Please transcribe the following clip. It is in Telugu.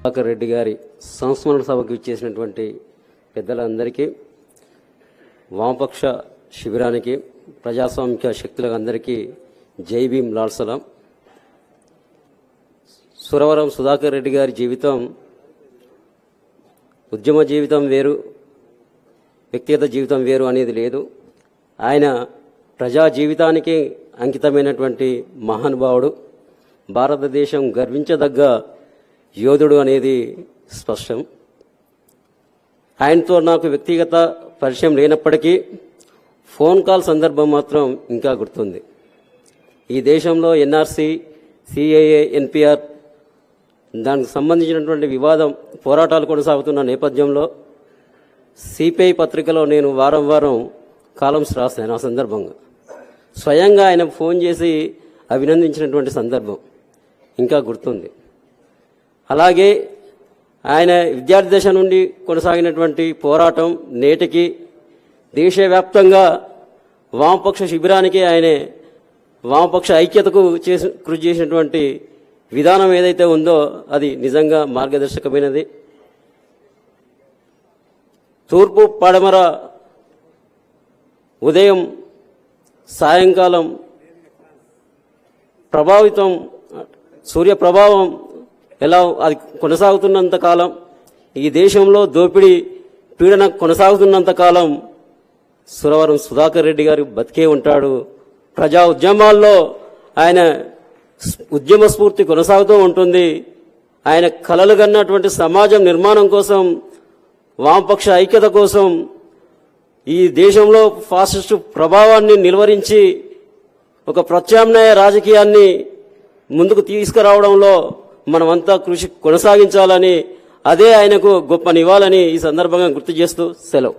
సుధాకర్ రెడ్డి గారి సంస్మరణ సభకు ఇచ్చేసినటువంటి పెద్దలందరికీ వామపక్ష శిబిరానికి ప్రజాస్వామిక శక్తులకు అందరికీ జై భీమ్ లాల్సలాం సురవరం సుధాకర్ రెడ్డి గారి జీవితం ఉద్యమ జీవితం వేరు వ్యక్తిగత జీవితం వేరు అనేది లేదు. ఆయన ప్రజా జీవితానికి అంకితమైనటువంటి మహానుభావుడు. భారతదేశం గర్వించదగ్గ యోధుడు అనేది స్పష్టం. ఆయనతో నాకు వ్యక్తిగత పరిచయం లేనప్పటికీ ఫోన్ కాల్ సందర్భం మాత్రం ఇంకా గుర్తుంది. ఈ దేశంలో ఎన్ఆర్సీ సిఏఏ ఎన్పిఆర్ దానికి సంబంధించినటువంటి వివాదం పోరాటాలు కొనసాగుతున్న నేపథ్యంలో సిపిఐ పత్రికలో నేను వారం వారం కాలమ్స్ రాశాను ఆ సందర్భంగా. స్వయంగా ఆయన ఫోన్ చేసి అభినందించినటువంటి సందర్భం ఇంకా గుర్తుంది. అలాగే ఆయన విద్యార్థి దశ నుండి కొనసాగినటువంటి పోరాటం నేటికి దేశవ్యాప్తంగా వామపక్ష శిబిరానికి ఆయనే వామపక్ష ఐక్యతకు చేసి కృషి చేసినటువంటి విధానం ఏదైతే ఉందో అది నిజంగా మార్గదర్శకమైనది. తూర్పు పడమర ఉదయం సాయంకాలం ప్రభావితం సూర్య ప్రభావం ఎలా అది కొనసాగుతున్నంత కాలం ఈ దేశంలో దోపిడీ పీడన కొనసాగుతున్నంత కాలం సురవరం సుధాకర్ రెడ్డి గారు బతికే ఉంటాడు. ప్రజా ఉద్యమాల్లో ఆయన ఉద్యమ స్ఫూర్తి కొనసాగుతూ ఉంటుంది. ఆయన కలలు కన్నటువంటి సమాజం నిర్మాణం కోసం వామపక్ష ఐక్యత కోసం ఈ దేశంలో ఫాసిస్టు ప్రభావాన్ని నిలువరించి ఒక ప్రత్యామ్నాయ రాజకీయాన్ని ముందుకు తీసుకురావడంలో మనమంతా కృషి కొనసాగించాలని అదే ఆయనకు గొప్ప నివాళని ఈ సందర్భంగా గుర్తు చేస్తూ సెలవు.